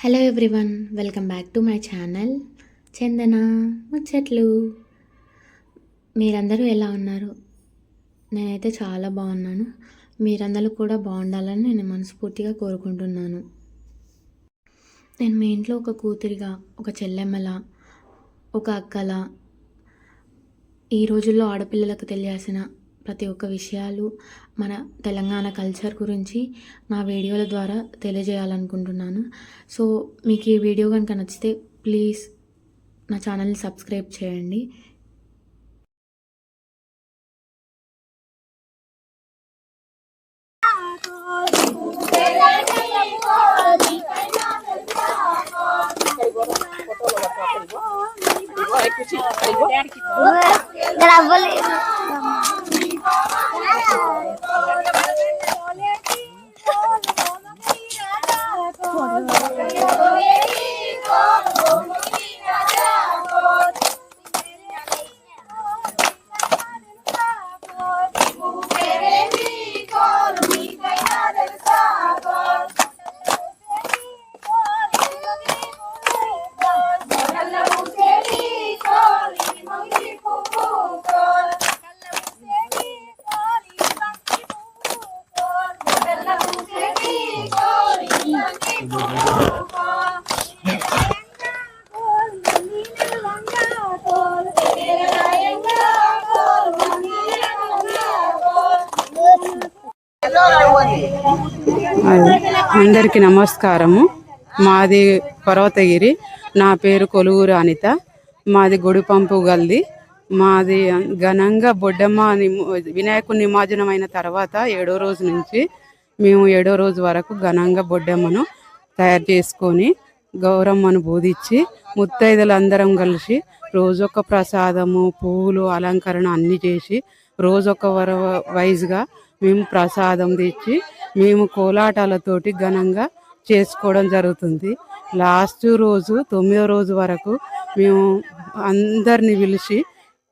Hello everyone welcome back to my channel Chandana ముచ్చట్లు. మీరందరూ ఎలా ఉన్నారు? నేనైతే చాలా బాగున్నాను. మీరందరూ కూడా బాగుండాలని నేను మనస్ఫూర్తిగా కోరుకుంటున్నాను. నేను మీ ఇంట్లో ఒక కూతురిగా ఒక చెల్లెమ్మల ఒక అక్కల ఈ రోజుల్లో ఆడపిల్లలకు తెలియాల్సిన ప్రతి ఒక్క విషయాలు మన తెలంగాణ కల్చర్ గురించి నా వీడియోల ద్వారా తెలియజేయాలనుకుంటున్నాను. సో మీకు ఈ వీడియో కనుక నచ్చితే ప్లీజ్ నా ఛానల్ని సబ్స్క్రైబ్ చేయండి. Grabole. అందరికీ నమస్కారము. మాది పర్వతగిరి. నా పేరు కొలువురు అనిత. మాది గుడిపంపు గల్ది. మాది ఘనంగా బొడ్డమ్మ వినాయకుడి నిమజ్జనం అయిన తర్వాత ఏడో రోజు నుంచి మేము ఏడో రోజు వరకు ఘనంగా బొడ్డమ్మను తయారు చేసుకొని గౌరమ్మను బోధించి ముత్తైదులందరం కలిసి రోజొక్క ప్రసాదము పువ్వులు అలంకరణ అన్నీ చేసి రోజొక్క వర వైజ్గా మేము ప్రసాదం తెచ్చి మేము కోలాటాలతోటి ఘనంగా చేసుకోవడం జరుగుతుంది. లాస్ట్ రోజు తొమ్మిదో రోజు వరకు మేము అందరిని పిలిచి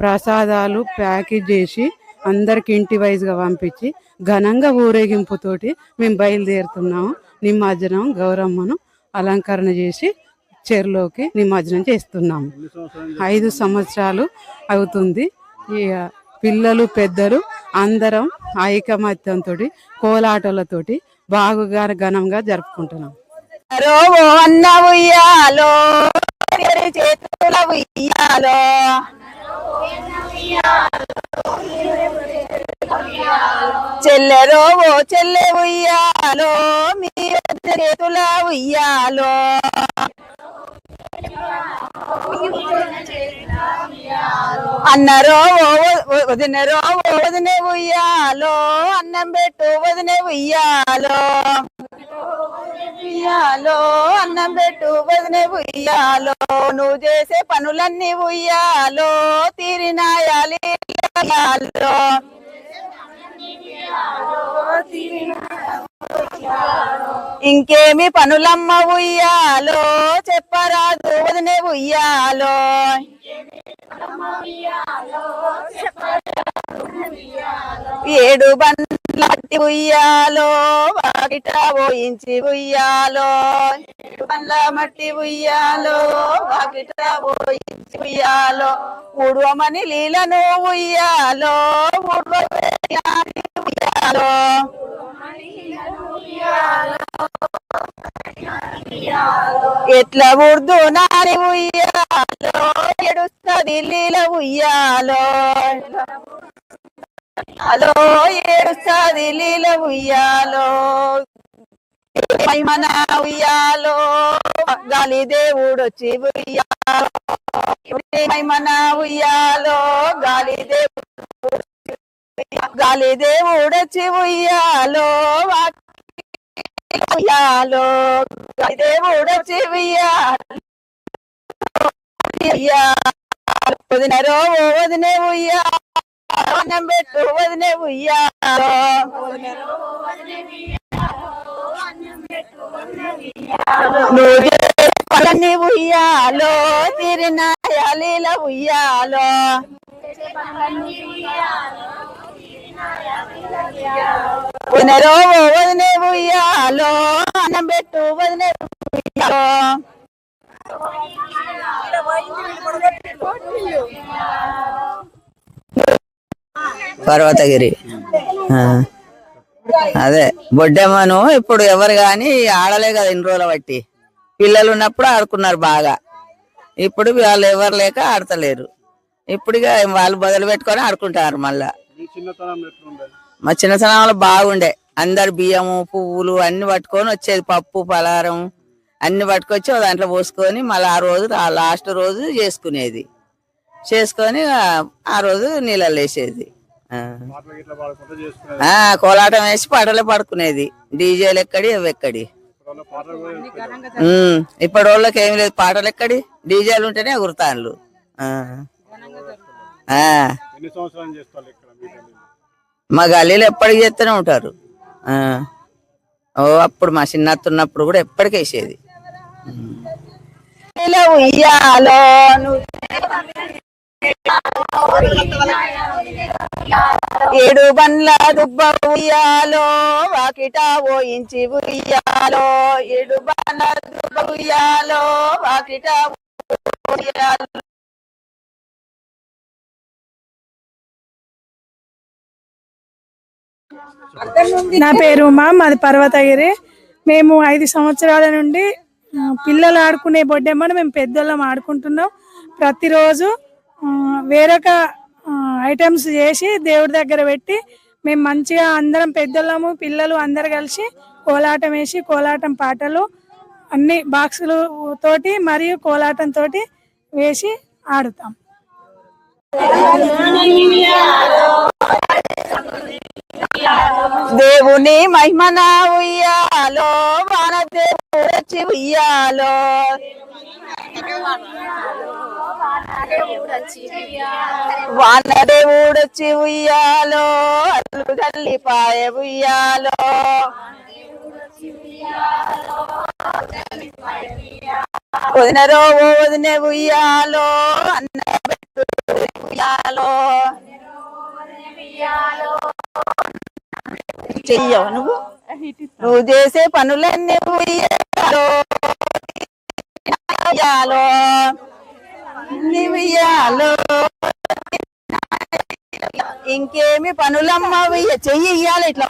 ప్రసాదాలు ప్యాకేజ్ చేసి అందరికి ఇంటి వైజ్గా పంపించి ఘనంగా ఊరేగింపుతోటి మేము బయలుదేరుతున్నాము నిమజ్జనం గౌరమ్మను అలంకరణ చేసి చెరులోకి నిమజ్జనం చేస్తున్నాము ఐదు సంవత్సరాలు అవుతుంది. ఇక పిల్లలు పెద్దలు అందరం ఐకమత్యంతో కోలాటలతోటి బాగుగా ఘనంగా జరుపుకుంటున్నాం. రోవో అన్న ఉయ్యాలో చేతుల ఉయ్యాలో చెల్లె రోవో చెల్లె ఉయ్యాలో మీ చేతుల ఉయ్యాలో అన్నరో వదినరో వదినే ఉయ్యాలో అన్నం పెట్టు వదిన ఉయ్యాలో. ఉయ్యాలో అన్నం పెట్టు వదినే ఉయ్యాలో. నువ్వు చేసే పనులన్నీ ఉయ్యాలో తీరినాయాలి ఉయ్యాలో ఇంకేమి పనులమ్మ ఉయ్యాలో? చెప్పరాదు వదినే ఉయ్యాలో. ఏడు బండ్లట్టి ఉయ్యాలో వాకిట పోయించి ఉయ్యాలో. బండ్ల మట్టి ఉయ్యాలో వాకిట పోయించి ఉయ్యాలో. ఉడవమని లీలను ఉయ్యాలో ఉడవ ఉయ్యాలో. ఎట్లా ఉర్దు నాని ఉయ్యాలో? ఎడుస్తుంది లీల ఉయ్యాలో? హలో ఏడుస్తుంది లీల ఉయ్యాలో? మన ఉయ్యాలో? గాలి దేవుడు వచ్చి ఉయ్యాలో. మన ఉయ్యాలో? గాలి దేవుడు గాలి దేవుడు వచ్చి ఉయ్యాలో. వాక్ ఉయ్యాలో గాలి దేవుడు ఉయ్యాలో ఉయ్యాలో వదినరో వదినే ఉయ్యాలో. పెట్టు వదినే ఉయ్యాలో. నువ్వు ఉయ్యాలో తిరినాయాలీల ఉయ్యాలో. వదినరో వదినే ఉయ్యాలో అన్నం పెట్టు వదినే ఉయ్యాలో. పర్వతగిరి. అదే బొడ్డమ్మను ఇప్పుడు ఎవరు గాని ఆడలే కదా ఇన్ని రోజుల బట్టి. పిల్లలు ఉన్నప్పుడు ఆడుకున్నారు బాగా. ఇప్పుడు వాళ్ళు ఎవరు లేక ఆడతలేరు. ఇప్పుడు వాళ్ళు బదులు పెట్టుకొని ఆడుకుంటారు మళ్ళా. మా చిన్నతనంలో బాగుండే. అందరు బియ్యము పువ్వులు అన్ని పట్టుకొని వచ్చేది. పప్పు పలారం అన్ని పట్టుకొచ్చి దాంట్లో పోసుకొని మళ్ళీ ఆ రోజు ఆ లాస్ట్ రోజు చేసుకునేది. చేసుకొని ఆ- ఆ రోజు నీళ్ళలో వేసేది. కోలాటం వేసి పాటలు పడుకునేది. డీజేలు ఎక్కడి. అవి ఎక్కడి ఇప్పటి వాళ్ళకి ఏమి లేదు. పాటలు ఎక్కడి? డీజేలు ఉంటేనే. ఆ. మా గల్లీలో ఎప్పటికి చేస్తూనే ఉంటారు ఆ. ఓ అప్పుడు మా చిన్నత్త ఉన్నప్పుడు కూడా ఎప్పటికి వేసేది ఏడు బండ్ల దుబ్బ ఉయ్యాలో వాకిట ఓయించి ఉయ్యాలో ఏడు బండ్ల దుబ్బ ఉయ్యాలో వాకిట ఉయ్యాలో నా పేరు ఉమా మాది పర్వతగిరి. మేము ఐదు సంవత్సరాల నుండి పిల్లలు ఆడుకునే బొడ్డెమ్మను మేము పెద్దోళ్ళం ఆడుకుంటున్నాం. ప్రతిరోజు వేరొక ఐటమ్స్ చేసి దేవుడి దగ్గర పెట్టి మేము మంచిగా అందరం పెద్దోళ్ళము పిల్లలు అందరు కలిసి కోలాటం వేసి కోలాటం పాటలు అన్ని బాక్సులు తోటి మరియు కోలాటం తోటి వేసి ఆడుతాం. దేవుని మహిమన ఉయ్యాలో వానదేవుడు వచ్చి ఉయ్యాలో. వానదేవుడు వచ్చి ఉయ్యాలో అల్లు తల్లిపాయ ఉయ్యాలో. వదినరో ఓ వదిన ఉయ్యాలో అన్న ఉయ్యాలో. చెయ్యవు నువ్వు? నువ్వు చేసే పనులన్నీ ఉయ్యాలో ఉయ్యాలో ఇంకేమి పనులమ్మ చెయ్యి ఇయ్యాలి ఇట్లా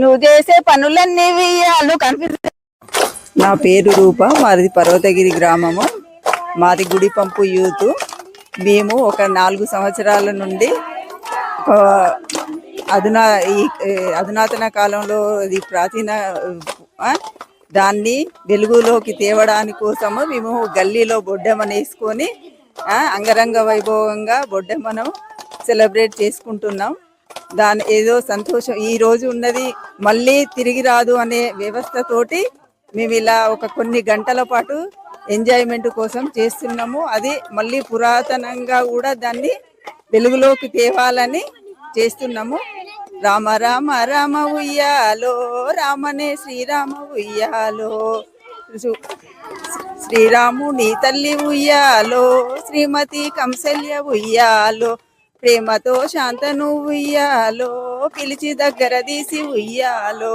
నువ్వు చేసే పనులన్నీ ఉయ్యాలు కనిపిస్తుంది నా పేరు రూప మాది పర్వతగిరి గ్రామము. మాది గుడి పంపు యూత్. మేము ఒక నాలుగు సంవత్సరాల నుండి అధునా ఈ అధునాతన కాలంలో ఇది ప్రాచీన దాన్ని వెలుగులోకి తేవడానికి కోసము మేము గల్లీలో బొడ్డెమ్మను వేసుకొని అంగరంగ వైభవంగా బొడ్డెమ్మను సెలబ్రేట్ చేసుకుంటున్నాం. దాని ఏదో సంతోషం. ఈ రోజు ఉన్నది మళ్ళీ తిరిగి రాదు అనే వ్యవస్థతోటి మేము ఇలా ఒక కొన్ని గంటల పాటు ఎంజాయ్మెంట్ కోసం చేస్తున్నాము. అది మళ్ళీ పురాతనంగా కూడా దాన్ని వెలుగులోకి తేవాలని చేస్తున్నాము. రామ రామ రామ ఉయ్యాలో రామనే శ్రీరామ ఉయ్యాలో. శ్రీరాముని తల్లి ఉయ్యాలో శ్రీమతి కంసల్య ఉయ్యాలో ప్రేమతో శాంతను ఉయ్యాలో పిలిచి దగ్గర తీసి ఉయ్యాలో.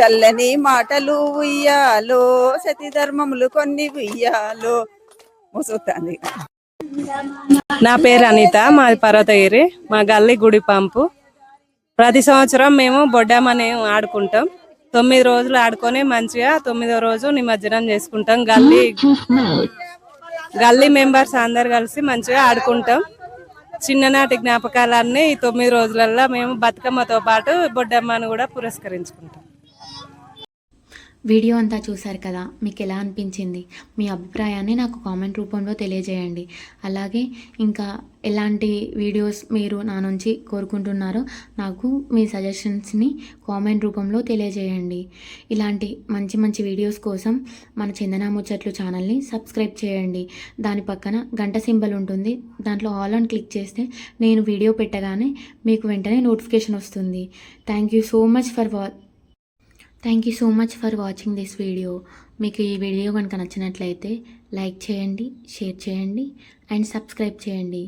చల్లని మాటలు ఉయ్యాలో సతి ధర్మములు కొన్ని ఉయ్యాలో. ముసుగుతాంది. నా పేరు అనిత మాది పర్వతగిరి మా గల్లి గుడి పంపు. ప్రతి సంవత్సరం మేము బొడ్డమ్మని ఆడుకుంటాం. తొమ్మిది రోజులు ఆడుకొని మంచిగా తొమ్మిదో రోజు నిమజ్జనం చేసుకుంటాం గల్లీ. గల్లీ మెంబర్స్ అందరు కలిసి మంచిగా ఆడుకుంటాం. చిన్ననాటి జ్ఞాపకాలన్నీ ఈ తొమ్మిది రోజులలో మేము బతుకమ్మతో పాటు బొడ్డమ్మను కూడా పురస్కరించుకుంటాం. వీడియో అంతా చూశారు కదా మీకు ఎలా అనిపించింది? మీ అభిప్రాయాన్ని నాకు కామెంట్ రూపంలో తెలియజేయండి. అలాగే ఇంకా ఎలాంటి వీడియోస్ మీరు నా నుంచి కోరుకుంటున్నారో నాకు మీ సజెషన్స్ని కామెంట్ రూపంలో తెలియజేయండి. ఇలాంటి మంచి మంచి వీడియోస్ కోసం మన చందన ముచ్చట్లు ఛానల్ని సబ్స్క్రైబ్ చేయండి. దాని పక్కన గంట సింబల్ ఉంటుంది. దాంట్లో ఆల్ ఆన్ క్లిక్ చేస్తే నేను వీడియో పెట్టగానే మీకు వెంటనే నోటిఫికేషన్ వస్తుంది. Thank you so much for వా thank you so much for watching this video మీకు ఈ వీడియో కనుక నచ్చినట్లయితే లైక్ చేయండి షేర్ చేయండి అండ్ సబ్స్క్రైబ్ చేయండి.